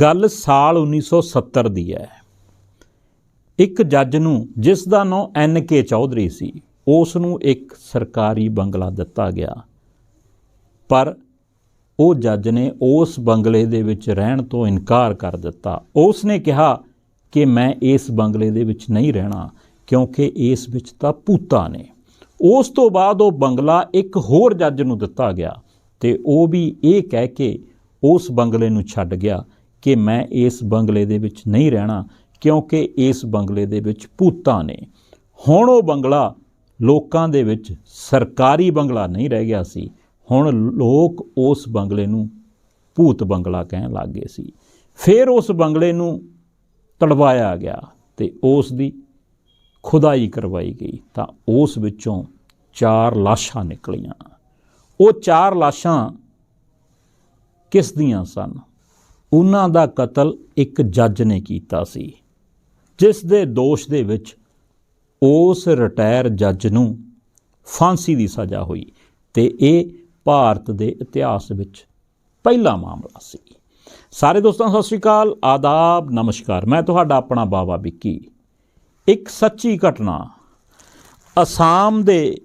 ਗੱਲ ਸਾਲ 1970 ਦੀ ਹੈ। ਇੱਕ ਜੱਜ ਨੂੰ, ਜਿਸ ਦਾ ਨਾਮ ਐਨ ਕੇ ਚੌਧਰੀ ਸੀ, ਉਸ ਨੂੰ ਇੱਕ ਸਰਕਾਰੀ ਬੰਗਲਾ ਦਿੱਤਾ ਗਿਆ। ਪਰ ਉਹ ਜੱਜ ਨੇ ਉਸ ਬੰਗਲੇ ਦੇ ਵਿੱਚ ਰਹਿਣ ਤੋਂ ਇਨਕਾਰ ਕਰ ਦਿੱਤਾ। ਉਸ ਨੇ ਕਿਹਾ ਕਿ ਮੈਂ ਇਸ ਬੰਗਲੇ ਦੇ ਵਿੱਚ ਨਹੀਂ ਰਹਿਣਾ, ਕਿਉਂਕਿ ਇਸ ਵਿੱਚ ਤਾਂ ਭੂਤਾਂ ਨੇ। ਉਸ ਤੋਂ ਬਾਅਦ ਉਹ ਬੰਗਲਾ ਇੱਕ ਹੋਰ ਜੱਜ ਨੂੰ ਦਿੱਤਾ ਗਿਆ ਤੇ ਉਹ ਵੀ ਇਹ ਕਹਿ ਕੇ ਉਸ ਬੰਗਲੇ ਨੂੰ ਛੱਡ ਗਿਆ ਕਿ ਮੈਂ ਇਸ ਬੰਗਲੇ ਦੇ ਵਿੱਚ ਨਹੀਂ ਰਹਿਣਾ, ਕਿਉਂਕਿ ਇਸ ਬੰਗਲੇ ਦੇ ਵਿੱਚ ਭੂਤਾਂ ਨੇ। ਹੁਣ ਉਹ ਬੰਗਲਾ ਲੋਕਾਂ ਦੇ ਵਿੱਚ ਸਰਕਾਰੀ ਬੰਗਲਾ ਨਹੀਂ ਰਹਿ ਗਿਆ ਸੀ। ਹੁਣ ਲੋਕ ਉਸ ਬੰਗਲੇ ਨੂੰ ਭੂਤ ਬੰਗਲਾ ਕਹਿਣ ਲੱਗ ਗਏ ਸੀ। ਫਿਰ ਉਸ ਬੰਗਲੇ ਨੂੰ ਤੜਵਾਇਆ ਗਿਆ ਤੇ ਉਸ ਦੀ ਖੁਦਾਈ ਕਰਵਾਈ ਗਈ। ਤਾਂ ਉਸ ਵਿੱਚੋਂ ਚਾਰ ਲਾਸ਼ਾਂ ਨਿਕਲੀਆਂ। ਉਹ ਚਾਰ ਲਾਸ਼ਾਂ ਕਿਸ ਦੀਆਂ ਸਨ? ਉਹਨਾਂ ਦਾ ਕਤਲ ਇੱਕ ਜੱਜ ਨੇ ਕੀਤਾ ਸੀ, ਜਿਸ ਦੇ ਦੋਸ਼ ਦੇ ਵਿੱਚ ਉਸ ਰਿਟਾਇਰ ਜੱਜ ਨੂੰ ਫਾਂਸੀ ਦੀ ਸਜ਼ਾ ਹੋਈ ਤੇ ਇਹ ਭਾਰਤ ਦੇ ਇਤਿਹਾਸ ਵਿੱਚ ਪਹਿਲਾ ਮਾਮਲਾ ਸੀ। ਸਾਰੇ ਦੋਸਤਾਂ, ਸਤਿ ਸ਼੍ਰੀ ਅਕਾਲ, ਆਦਾਬ, ਨਮਸਕਾਰ। ਮੈਂ ਤੁਹਾਡਾ ਆਪਣਾ ਬਾਬਾ ਵਿੱਕੀ। ਇੱਕ ਸੱਚੀ ਘਟਨਾ। ਅਸਾਮ ਦੇ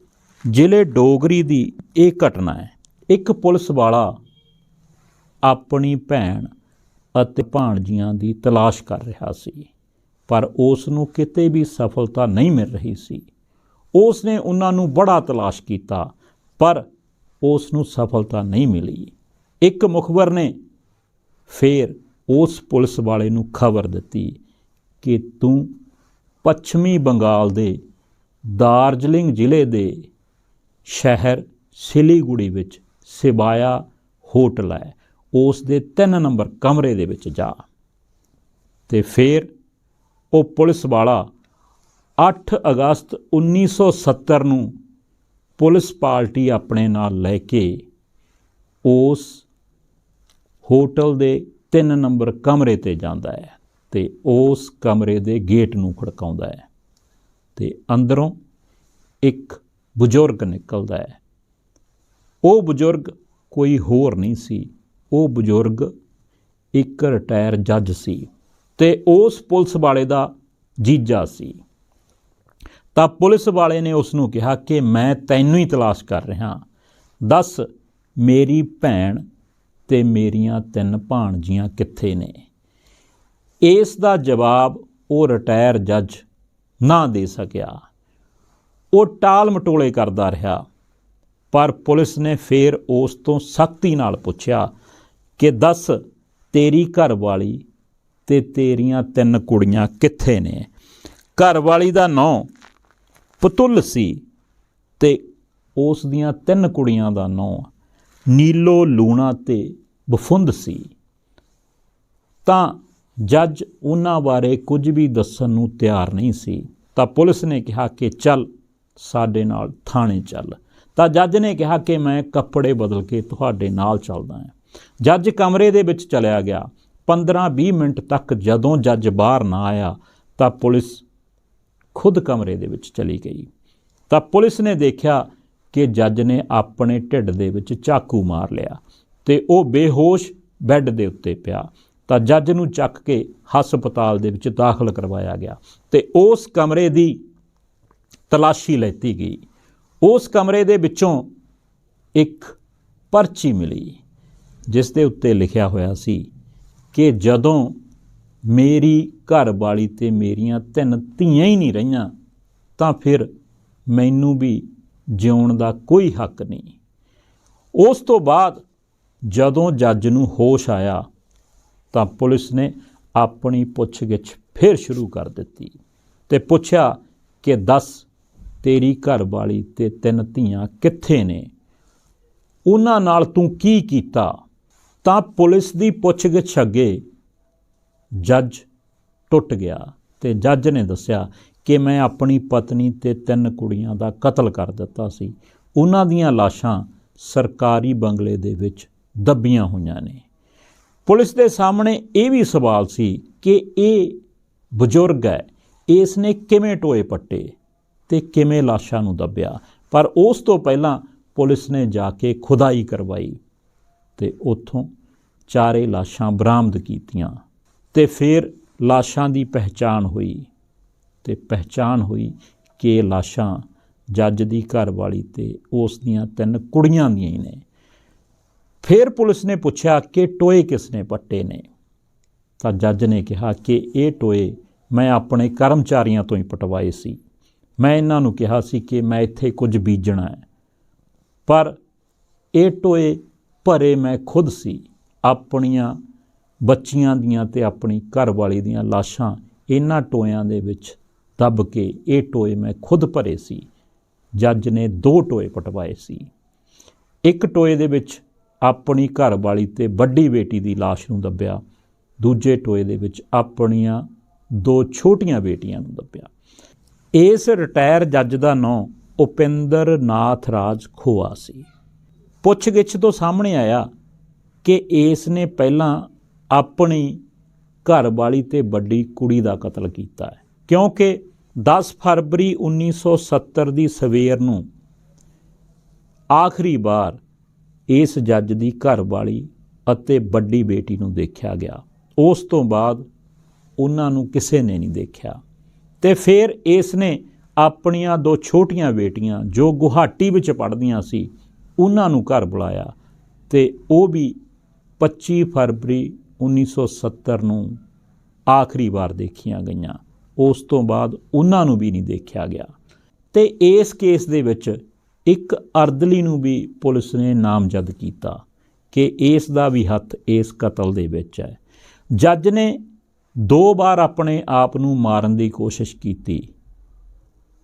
ਜ਼ਿਲ੍ਹੇ ਡੋਗਰੀ ਦੀ ਇਹ ਘਟਨਾ ਹੈ। ਇੱਕ ਪੁਲਿਸ ਵਾਲਾ ਆਪਣੀ ਭੈਣ ਅਤੇ ਭਾਣਜੀਆਂ ਦੀ ਤਲਾਸ਼ ਕਰ ਰਿਹਾ ਸੀ। ਪਰ ਉਸ ਨੂੰ ਕਿਤੇ ਵੀ ਸਫਲਤਾ ਨਹੀਂ ਮਿਲ ਰਹੀ ਸੀ। ਉਸ ਨੇ ਉਹਨਾਂ ਨੂੰ ਬੜਾ ਤਲਾਸ਼ ਕੀਤਾ, ਪਰ ਉਸ ਨੂੰ ਸਫਲਤਾ ਨਹੀਂ ਮਿਲੀ। ਇੱਕ ਮੁਖਬਰ ਨੇ ਫੇਰ ਉਸ ਪੁਲਿਸ ਵਾਲੇ ਨੂੰ ਖਬਰ ਦਿੱਤੀ ਕਿ ਤੂੰ ਪੱਛਮੀ ਬੰਗਾਲ ਦੇ ਦਾਰਜਲਿੰਗ ਜ਼ਿਲ੍ਹੇ ਦੇ ਸ਼ਹਿਰ ਸਿਲੀਗੁੜੀ ਵਿੱਚ ਸਿਬਾਇਆ ਹੋਟਲ ਹੈ। ਉਸ ਦੇ 3 ਨੰਬਰ ਕਮਰੇ ਦੇ ਵਿੱਚ ਜਾ। ਤੇ ਫਿਰ ਉਹ ਪੁਲਿਸ ਵਾਲਾ 8 ਅਗਸਤ 1970 ਨੂੰ ਪੁਲਿਸ ਪਾਰਟੀ ਆਪਣੇ ਨਾਲ ਲੈ ਕੇ ਉਸ ਹੋਟਲ ਦੇ 3 ਨੰਬਰ ਕਮਰੇ ਤੇ ਜਾਂਦਾ ਹੈ ਤੇ ਉਸ ਕਮਰੇ ਦੇ ਗੇਟ ਨੂੰ ਖੜਕਾਉਂਦਾ ਹੈ ਤੇ ਅੰਦਰੋਂ ਇੱਕ ਬਜ਼ੁਰਗ ਨਿਕਲਦਾ ਹੈ। ਉਹ ਬਜ਼ੁਰਗ ਕੋਈ ਹੋਰ ਨਹੀਂ ਸੀ। ਉਹ ਬਜ਼ੁਰਗ ਇੱਕ ਰਿਟਾਇਰ ਜੱਜ ਸੀ ਤੇ ਉਸ ਪੁਲਿਸ ਵਾਲੇ ਦਾ ਜੀਜਾ ਸੀ। ਤਾਂ ਪੁਲਿਸ ਵਾਲੇ ਨੇ ਉਸ ਨੂੰ ਕਿਹਾ ਕਿ ਮੈਂ ਤੈਨੂੰ ਹੀ ਤਲਾਸ਼ ਕਰ ਰਿਹਾ। ਦੱਸ, ਮੇਰੀ ਭੈਣ ਤੇ ਮੇਰੀਆਂ ਤਿੰਨ ਭਾਣਜੀਆਂ ਕਿੱਥੇ ਨੇ? ਇਸ ਦਾ ਜਵਾਬ ਉਹ ਰਿਟਾਇਰ ਜੱਜ ਨਾ ਦੇ ਸਕਿਆ। ਉਹ ਟਾਲ ਮਟੋਲੇ ਕਰਦਾ ਰਿਹਾ, ਪਰ ਪੁਲਿਸ ਨੇ ਫੇਰ ਉਸ ਤੋਂ ਸਖਤੀ ਨਾਲ ਪੁੱਛਿਆ ਕਿ ਦੱਸ, ਤੇਰੀ ਘਰ ਵਾਲੀ ਤੇ ਤੇਰੀਆਂ ਤਿੰਨ ਕੁੜੀਆਂ ਕਿੱਥੇ ਨੇ? ਘਰ ਵਾਲੀ ਦਾ ਨਾਂ ਪਤੁੱਲ ਸੀ ਤੇ ਉਸ ਦੀਆਂ ਤਿੰਨ ਕੁੜੀਆਂ ਦਾ ਨਾਂ ਨੀਲੋ ਲੂਣਾ ਤੇ ਬਫੁੰਦ ਸੀ। ਤਾਂ ਜੱਜ ਉਹਨਾਂ ਬਾਰੇ ਕੁਝ ਵੀ ਦੱਸਣ ਨੂੰ ਤਿਆਰ ਨਹੀਂ ਸੀ, ਤਾਂ ਪੁਲਿਸ ਨੇ ਕਿਹਾ ਕਿ ਚੱਲ ਸਾਡੇ ਨਾਲ ਥਾਣੇ ਚੱਲ। ਤਾਂ ਜੱਜ ਨੇ ਕਿਹਾ ਕਿ ਮੈਂ ਕੱਪੜੇ ਬਦਲ ਕੇ ਤੁਹਾਡੇ ਨਾਲ ਚੱਲਦਾ ਹਾਂ। ਜੱਜ ਕਮਰੇ ਦੇ ਵਿੱਚ ਚਲਿਆ ਗਿਆ। 15-20 ਮਿੰਟ ਤੱਕ ਜਦੋਂ ਜੱਜ ਬਾਹਰ ਨਾ ਆਇਆ, ਤਾਂ ਪੁਲਿਸ ਖੁਦ ਕਮਰੇ ਦੇ ਵਿੱਚ ਚਲੀ ਗਈ। ਤਾਂ ਪੁਲਿਸ ਨੇ ਦੇਖਿਆ ਕਿ ਜੱਜ ਨੇ ਆਪਣੇ ਢਿੱਡ ਦੇ ਵਿੱਚ ਚਾਕੂ ਮਾਰ ਲਿਆ ਤੇ ਉਹ ਬੇਹੋਸ਼ ਬੈੱਡ ਦੇ ਉੱਤੇ ਪਿਆ। ਤਾਂ ਜੱਜ ਨੂੰ ਚੱਕ ਕੇ ਹਸਪਤਾਲ ਦੇ ਵਿੱਚ ਦਾਖਲ ਕਰਵਾਇਆ ਗਿਆ ਤੇ ਉਸ ਕਮਰੇ ਦੀ ਤਲਾਸ਼ੀ ਲੈਤੀ ਗਈ। ਉਸ ਕਮਰੇ ਦੇ ਵਿੱਚੋਂ ਇੱਕ ਪਰਚੀ ਮਿਲੀ। ਜਿਸ ਦੇ ਉੱਤੇ ਲਿਖਿਆ ਹੋਇਆ ਸੀ ਕਿ ਜਦੋਂ ਮੇਰੀ ਘਰ ਵਾਲੀ ਤੇ ਮੇਰੀਆਂ ਤਿੰਨ ਧੀਆਂ ਹੀ ਨਹੀਂ ਰਹੀਆਂ, ਤਾਂ ਫਿਰ ਮੈਨੂੰ ਵੀ ਜਿਉਣ ਦਾ ਕੋਈ ਹੱਕ ਨਹੀਂ। ਉਸ ਤੋਂ ਬਾਅਦ ਜਦੋਂ ਜੱਜ ਨੂੰ ਹੋਸ਼ ਆਇਆ, ਤਾਂ ਪੁਲਿਸ ਨੇ ਆਪਣੀ ਪੁੱਛਗਿੱਛ ਫਿਰ ਸ਼ੁਰੂ ਕਰ ਦਿੱਤੀ ਤੇ ਪੁੱਛਿਆ ਕਿ ਦੱਸ ਤੇਰੀ ਘਰ ਵਾਲੀ ਤੇ ਤਿੰਨ ਧੀਆਂ ਕਿੱਥੇ ਨੇ? ਉਹਨਾਂ ਨਾਲ ਤੂੰ ਕੀ ਕੀਤਾ? ਤਾਂ ਪੁਲਿਸ ਦੀ ਪੁੱਛਗਿੱਛ ਅੱਗੇ ਜੱਜ ਟੁੱਟ ਗਿਆ ਤੇ ਜੱਜ ਨੇ ਦੱਸਿਆ ਕਿ ਮੈਂ ਆਪਣੀ ਪਤਨੀ ਤੇ ਤਿੰਨ ਕੁੜੀਆਂ ਦਾ ਕਤਲ ਕਰ ਦਿੱਤਾ ਸੀ। ਉਹਨਾਂ ਦੀਆਂ ਲਾਸ਼ਾਂ ਸਰਕਾਰੀ ਬੰਗਲੇ ਦੇ ਵਿੱਚ ਦੱਬੀਆਂ ਹੋਈਆਂ ਨੇ। ਪੁਲਿਸ ਦੇ ਸਾਹਮਣੇ ਇਹ ਵੀ ਸਵਾਲ ਸੀ ਕਿ ਇਹ ਬਜ਼ੁਰਗ ਹੈ, ਇਸ ਨੇ ਕਿਵੇਂ ਟੋਏ ਪੱਟੇ ਤੇ ਕਿਵੇਂ ਲਾਸ਼ਾਂ ਨੂੰ ਦੱਬਿਆ? ਪਰ ਉਸ ਤੋਂ ਪਹਿਲਾਂ ਪੁਲਿਸ ਨੇ ਜਾ ਕੇ ਖੁਦਾਈ ਕਰਵਾਈ। ਤੇ ਉੱਥੋਂ ਚਾਰੇ ਲਾਸ਼ਾਂ ਬਰਾਮਦ ਕੀਤੀਆਂ ਤੇ ਫਿਰ ਲਾਸ਼ਾਂ ਦੀ ਪਹਿਚਾਣ ਹੋਈ ਤੇ ਪਹਿਚਾਣ ਹੋਈ ਕਿ ਇਹ ਲਾਸ਼ਾਂ ਜੱਜ ਦੀ ਘਰਵਾਲੀ ਤੇ ਉਸ ਦੀਆਂ ਤਿੰਨ ਕੁੜੀਆਂ ਦੀਆਂ ਹੀ ਨੇ। ਫਿਰ ਪੁਲਿਸ ਨੇ ਪੁੱਛਿਆ ਕਿ ਟੋਏ ਕਿਸ ਨੇ ਪੱਟੇ ਨੇ। ਤਾਂ ਜੱਜ ਨੇ ਕਿਹਾ ਕਿ ਇਹ ਟੋਏ ਮੈਂ ਆਪਣੇ ਕਰਮਚਾਰੀਆਂ ਤੋਂ ਹੀ ਪਟਵਾਏ ਸੀ। ਮੈਂ ਇਹਨਾਂ ਨੂੰ ਕਿਹਾ ਸੀ ਕਿ ਮੈਂ ਇੱਥੇ ਕੁਝ ਬੀਜਣਾ ਹੈ। ਪਰ ਇਹ ਟੋਏ ਭਰੇ ਮੈਂ ਖੁਦ ਸੀ। ਆਪਣੀਆਂ ਬੱਚੀਆਂ ਦੀਆਂ ਤੇ ਆਪਣੀ ਘਰਵਾਲੀ ਦੀਆਂ ਲਾਸ਼ਾਂ ਇਹਨਾਂ ਟੋਇਆਂ ਦੇ ਵਿੱਚ ਦੱਬ ਕੇ ਇਹ ਟੋਏ ਮੈਂ ਖੁਦ ਭਰੇ ਸੀ। ਜੱਜ ਨੇ ਦੋ ਟੋਏ ਪਟਵਾਏ ਸੀ। ਇੱਕ ਟੋਏ ਦੇ ਵਿੱਚ ਆਪਣੀ ਘਰਵਾਲੀ ਤੇ ਵੱਡੀ ਬੇਟੀ ਦੀ ਲਾਸ਼ ਨੂੰ ਦੱਬਿਆ। ਦੂਜੇ ਟੋਏ ਦੇ ਵਿੱਚ ਆਪਣੀਆਂ ਦੋ ਛੋਟੀਆਂ ਬੇਟੀਆਂ ਨੂੰ ਦੱਬਿਆ। ਇਸ ਰਿਟਾਇਰ ਜੱਜ ਦਾ ਨਾਂ ਉਪਿੰਦਰ ਨਾਥ ਰਾਜ ਖੋਆ ਸੀ। ਪੁੱਛਗਿੱਛ ਤੋਂ ਸਾਹਮਣੇ ਆਇਆ ਕਿ ਇਸ ਨੇ ਪਹਿਲਾਂ ਆਪਣੀ ਘਰਵਾਲੀ ਤੇ ਵੱਡੀ ਕੁੜੀ ਦਾ ਕਤਲ ਕੀਤਾ ਹੈ। ਕਿਉਂਕਿ 10 ਫਰਵਰੀ 1970 ਦੀ ਸਵੇਰ ਨੂੰ ਆਖਰੀ ਵਾਰ ਇਸ ਜੱਜ ਦੀ ਘਰਵਾਲੀ ਅਤੇ ਵੱਡੀ ਬੇਟੀ ਨੂੰ ਦੇਖਿਆ ਗਿਆ। ਉਸ ਤੋਂ ਬਾਅਦ ਉਹਨਾਂ ਨੂੰ ਕਿਸੇ ਨੇ ਨਹੀਂ ਦੇਖਿਆ। ਤੇ ਫਿਰ ਇਸ ਨੇ ਆਪਣੀਆਂ ਦੋ ਛੋਟੀਆਂ ਬੇਟੀਆਂ ਜੋ ਗੁਹਾਟੀ ਵਿੱਚ ਪੜ੍ਹਦੀਆਂ ਸੀ ਉਹਨਾਂ ਨੂੰ ਘਰ ਬੁਲਾਇਆ ਤੇ ਉਹ ਵੀ 25 ਫਰਵਰੀ 1970 ਨੂੰ ਆਖਰੀ ਵਾਰ ਦੇਖੀਆਂ ਗਈਆਂ। ਉਸ ਤੋਂ ਬਾਅਦ ਉਹਨਾਂ ਨੂੰ ਵੀ ਨਹੀਂ ਦੇਖਿਆ ਗਿਆ। ਤੇ ਇਸ ਕੇਸ ਦੇ ਵਿੱਚ ਇੱਕ ਅਰਦਲੀ ਨੂੰ ਵੀ ਪੁਲਿਸ ਨੇ ਨਾਮਜ਼ਦ ਕੀਤਾ ਕਿ ਇਸ ਦਾ ਵੀ ਹੱਥ ਇਸ ਕਤਲ ਦੇ ਵਿੱਚ ਹੈ। ਜੱਜ ਨੇ ਦੋ ਵਾਰ ਆਪਣੇ ਆਪ ਨੂੰ ਮਾਰਨ ਦੀ ਕੋਸ਼ਿਸ਼ ਕੀਤੀ,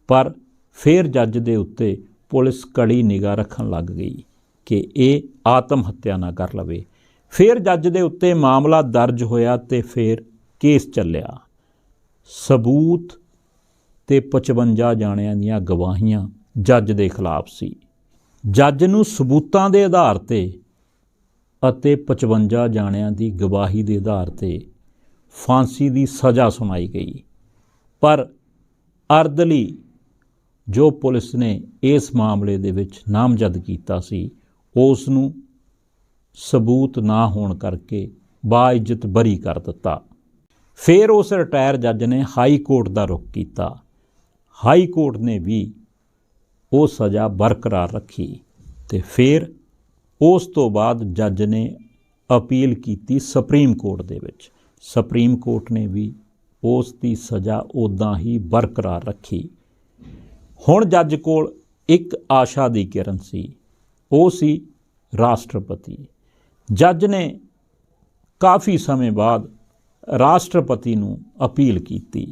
ਪਰ ਫਿਰ ਜੱਜ ਦੇ ਉੱਤੇ ਪੁਲਿਸ ਕੜੀ ਨਿਗਾਹ ਰੱਖਣ ਲੱਗ ਗਈ ਕਿ ਇਹ ਆਤਮ ਹੱਤਿਆ ਨਾ ਕਰ ਲਵੇ। ਫਿਰ ਜੱਜ ਦੇ ਉੱਤੇ ਮਾਮਲਾ ਦਰਜ ਹੋਇਆ ਤੇ ਫਿਰ ਕੇਸ ਚੱਲਿਆ। ਸਬੂਤ ਤੇ 55 ਜਾਣਿਆਂ ਦੀਆਂ ਗਵਾਹੀਆਂ ਜੱਜ ਦੇ ਖਿਲਾਫ ਸੀ। ਜੱਜ ਨੂੰ ਸਬੂਤਾਂ ਦੇ ਆਧਾਰ ਤੇ ਅਤੇ 55 ਜਾਣਿਆਂ ਦੀ ਗਵਾਹੀ ਦੇ ਆਧਾਰ ਤੇ ਫਾਂਸੀ ਦੀ ਸਜ਼ਾ ਸੁਣਾਈ ਗਈ। ਪਰ ਅਰਦਲੀ ਜੋ ਪੁਲਿਸ ਨੇ ਇਸ ਮਾਮਲੇ ਦੇ ਵਿੱਚ ਨਾਮਜ਼ਦ ਕੀਤਾ ਸੀ ਉਸ ਨੂੰ ਸਬੂਤ ਨਾ ਹੋਣ ਕਰਕੇ ਬਾਇਜ਼ਤ ਬਰੀ ਕਰ ਦਿੱਤਾ। ਫਿਰ ਉਸ ਰਿਟਾਇਰ ਜੱਜ ਨੇ ਹਾਈ ਕੋਰਟ ਦਾ ਰੁਖ ਕੀਤਾ। ਹਾਈ ਕੋਰਟ ਨੇ ਵੀ ਉਹ ਸਜ਼ਾ ਬਰਕਰਾਰ ਰੱਖੀ ਤੇ ਫਿਰ ਉਸ ਤੋਂ ਬਾਅਦ ਜੱਜ ਨੇ ਅਪੀਲ ਕੀਤੀ ਸੁਪਰੀਮ ਕੋਰਟ ਦੇ ਵਿੱਚ। ਸੁਪਰੀਮ ਕੋਰਟ ਨੇ ਵੀ ਉਸ ਦੀ ਸਜ਼ਾ ਉਦਾਂ ਹੀ ਬਰਕਰਾਰ ਰੱਖੀ। ਹੁਣ ਜੱਜ ਕੋਲ ਇੱਕ ਆਸ਼ਾ ਦੀ ਕਿਰਨ ਸੀ। ਉਹ ਸੀ ਰਾਸ਼ਟਰਪਤੀ। ਜੱਜ ਨੇ ਕਾਫੀ ਸਮੇਂ ਬਾਅਦ ਰਾਸ਼ਟਰਪਤੀ ਨੂੰ ਅਪੀਲ ਕੀਤੀ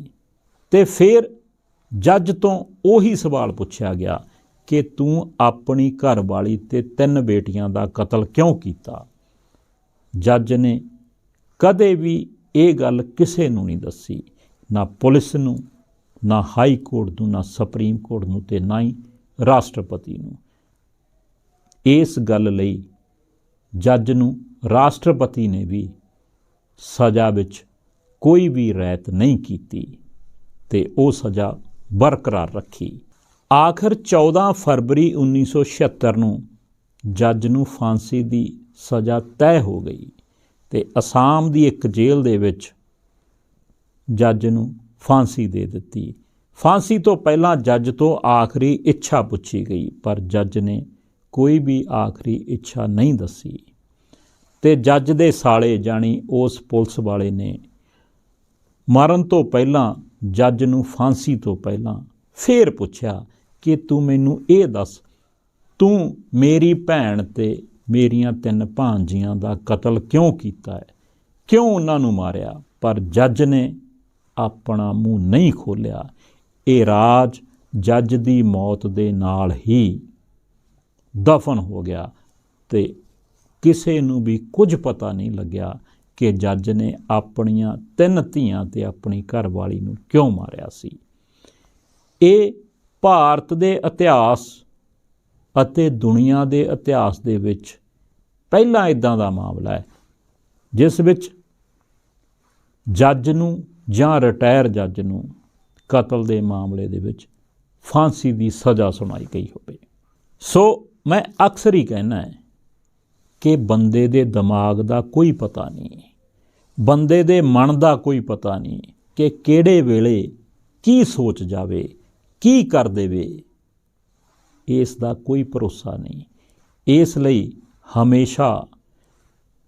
ਤੇ ਫਿਰ ਜੱਜ ਤੋਂ ਉਹੀ ਸਵਾਲ ਪੁੱਛਿਆ ਗਿਆ ਕਿ ਤੂੰ ਆਪਣੀ ਘਰਵਾਲੀ ਤੇ ਤਿੰਨ ਬੇਟੀਆਂ ਦਾ ਕਤਲ ਕਿਉਂ ਕੀਤਾ? ਜੱਜ ਨੇ ਕਦੇ ਵੀ ਇਹ ਗੱਲ ਕਿਸੇ ਨੂੰ ਨਹੀਂ ਦੱਸੀ, ਨਾ ਪੁਲਿਸ ਨੂੰ ਨਾ ਹਾਈ ਕੋਰਟ ਨੂੰ, ਨਾ ਸੁਪਰੀਮ ਕੋਰਟ ਨੂੰ ਤੇ ਨਾ ਹੀ ਰਾਸ਼ਟਰਪਤੀ ਨੂੰ। ਇਸ ਗੱਲ ਲਈ ਜੱਜ ਨੂੰ ਰਾਸ਼ਟਰਪਤੀ ਨੇ ਵੀ ਸਜ਼ਾ ਵਿੱਚ ਕੋਈ ਵੀ ਰਾਇਤ ਨਹੀਂ ਕੀਤੀ ਤੇ ਉਹ ਸਜ਼ਾ ਬਰਕਰਾਰ ਰੱਖੀ। ਆਖਰ 14 ਫਰਵਰੀ 1976 ਨੂੰ ਜੱਜ ਨੂੰ ਫਾਂਸੀ ਦੀ ਸਜ਼ਾ ਤੈਅ ਹੋ ਗਈ ਤੇ ਅਸਾਮ ਦੀ ਇੱਕ ਜੇਲ੍ਹ ਦੇ ਵਿੱਚ ਜੱਜ ਨੂੰ ਫਾਂਸੀ ਦੇ ਦਿੱਤੀ। ਫਾਂਸੀ ਤੋਂ ਪਹਿਲਾਂ ਜੱਜ ਤੋਂ ਆਖਰੀ ਇੱਛਾ ਪੁੱਛੀ ਗਈ, ਪਰ ਜੱਜ ਨੇ ਕੋਈ ਵੀ ਆਖਰੀ ਇੱਛਾ ਨਹੀਂ ਦੱਸੀ। ਤੇ ਜੱਜ ਦੇ ਸਾਲੇ ਜਾਣੀ ਉਸ ਪੁਲਿਸ ਵਾਲੇ ਨੇ ਮਰਨ ਤੋਂ ਪਹਿਲਾਂ ਜੱਜ ਨੂੰ ਫਾਂਸੀ ਤੋਂ ਪਹਿਲਾਂ ਫੇਰ ਪੁੱਛਿਆ ਕਿ ਤੂੰ ਮੈਨੂੰ ਇਹ ਦੱਸ, ਤੂੰ ਮੇਰੀ ਭੈਣ ਤੇ ਮੇਰੀਆਂ ਤਿੰਨ ਭਾਂਜੀਆਂ ਦਾ ਕਤਲ ਕਿਉਂ ਕੀਤਾ ਹੈ? ਕਿਉਂ ਉਹਨਾਂ ਨੂੰ ਮਾਰਿਆ? ਪਰ ਜੱਜ ਨੇ ਆਪਣਾ ਮੂੰਹ ਨਹੀਂ ਖੋਲਿਆ। ਇਹ ਰਾਜ ਜੱਜ ਦੀ ਮੌਤ ਦੇ ਨਾਲ ਹੀ ਦਫਨ ਹੋ ਗਿਆ ਤੇ ਕਿਸੇ ਨੂੰ ਵੀ ਕੁਝ ਪਤਾ ਨਹੀਂ ਲੱਗਿਆ ਕਿ ਜੱਜ ਨੇ ਆਪਣੀਆਂ ਤਿੰਨ ਧੀਆਂ ਤੇ ਆਪਣੀ ਘਰਵਾਲੀ ਨੂੰ ਕਿਉਂ ਮਾਰਿਆ ਸੀ। ਇਹ ਭਾਰਤ ਦੇ ਇਤਿਹਾਸ ਅਤੇ ਦੁਨੀਆ ਦੇ ਇਤਿਹਾਸ ਦੇ ਵਿੱਚ ਪਹਿਲਾ ਇਦਾਂ ਦਾ ਮਾਮਲਾ ਹੈ, ਜਿਸ ਵਿੱਚ ਜੱਜ ਨੂੰ ਜਾਂ ਰਿਟਾਇਰ ਜੱਜ ਨੂੰ ਕਤਲ ਦੇ ਮਾਮਲੇ ਦੇ ਵਿੱਚ ਫਾਂਸੀ ਦੀ ਸਜ਼ਾ ਸੁਣਾਈ ਗਈ ਹੋਵੇ। ਸੋ ਮੈਂ ਅਕਸਰ ਹੀ ਕਹਿਣਾ ਹੈ ਕਿ ਬੰਦੇ ਦੇ ਦਿਮਾਗ ਦਾ ਕੋਈ ਪਤਾ ਨਹੀਂ, ਬੰਦੇ ਦੇ ਮਨ ਦਾ ਕੋਈ ਪਤਾ ਨਹੀਂ ਕਿ ਕਿਹੜੇ ਵੇਲੇ ਕੀ ਸੋਚ ਜਾਵੇ, ਕੀ ਕਰ ਦੇਵੇ। ਇਸ ਦਾ ਕੋਈ ਭਰੋਸਾ ਨਹੀਂ। ਇਸ ਲਈ ਹਮੇਸ਼ਾ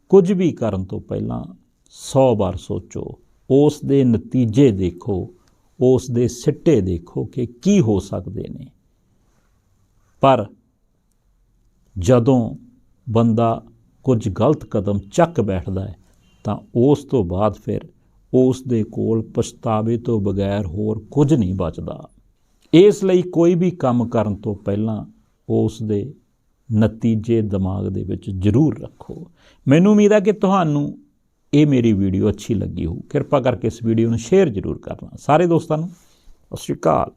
ਕੁਝ ਵੀ ਕਰਨ ਤੋਂ ਪਹਿਲਾਂ 100 ਵਾਰ ਸੋਚੋ ਉਸ ਦੇ ਨਤੀਜੇ ਦੇਖੋ, ਉਸ ਦੇ ਸਿੱਟੇ ਦੇਖੋ ਕਿ ਕੀ ਹੋ ਸਕਦੇ ਨੇ। ਪਰ ਜਦੋਂ ਬੰਦਾ ਕੁਝ ਗਲਤ ਕਦਮ ਚੱਕ ਬੈਠਦਾ ਹੈ, ਤਾਂ ਉਸ ਤੋਂ ਬਾਅਦ ਫਿਰ ਉਸ ਦੇ ਕੋਲ ਪਛਤਾਵੇ ਤੋਂ ਬਗੈਰ ਹੋਰ ਕੁਝ ਨਹੀਂ ਬਚਦਾ। ਇਸ ਲਈ ਕੋਈ ਵੀ ਕੰਮ ਕਰਨ ਤੋਂ ਪਹਿਲਾਂ ਉਸ ਦੇ ਨਤੀਜੇ ਦਿਮਾਗ ਦੇ ਵਿੱਚ ਜ਼ਰੂਰ ਰੱਖੋ। ਮੈਨੂੰ ਉਮੀਦ ਹੈ ਕਿ ਤੁਹਾਨੂੰ ਇਹ ਮੇਰੀ ਵੀਡੀਓ ਅੱਛੀ ਲੱਗੀ ਹੋ ਕਿਰਪਾ ਕਰਕੇ ਇਸ ਵੀਡੀਓ ਨੂੰ ਸ਼ੇਅਰ ਜ਼ਰੂਰ ਕਰਨਾ। ਸਾਰੇ ਦੋਸਤਾਂ ਨੂੰ, ਸਤਿ ਸ਼੍ਰੀ ਅਕਾਲ।